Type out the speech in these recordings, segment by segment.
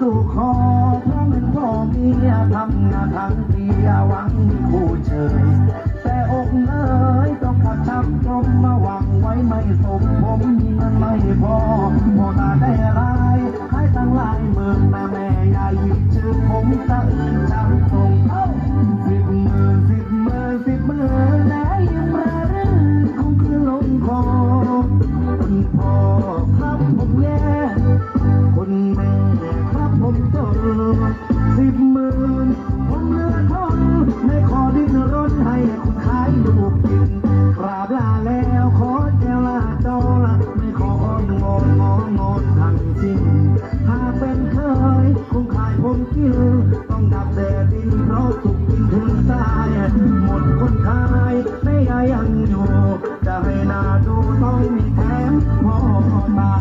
สู่ขอเพราะเงินทองมีทำงานทั้งปีหวังผู้เชยแต่อกเอ๋ยต้องขัดชักลมมาหวังไว้ไม่สมผมมีเงินไม่พอพอตาได้ร้ายให้ตั้งลายเมืองแม่ยหยิบชื่ผมตั้ ขอดิ้นรนให้คุณขายลูกกินกราบลาแล้วขอ ยังอยู่ จะให้นาดูต้องมีแถมพ่อตา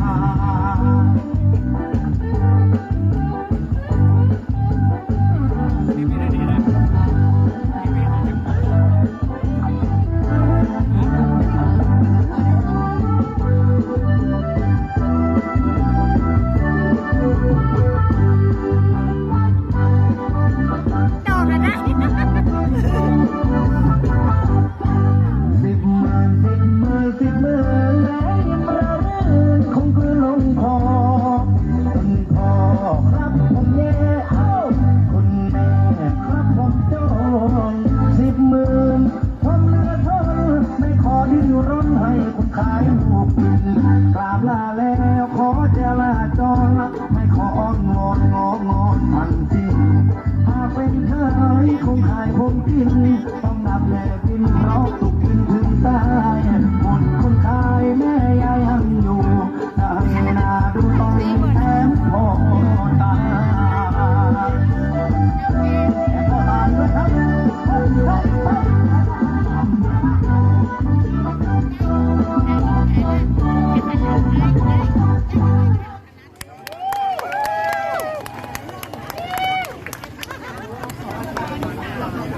กราบลาแล้วขอจะลาจรไม่ขออ้อนวอนงองอนทันทีหากเป็นเคยคงขายผมกินต้องนับแล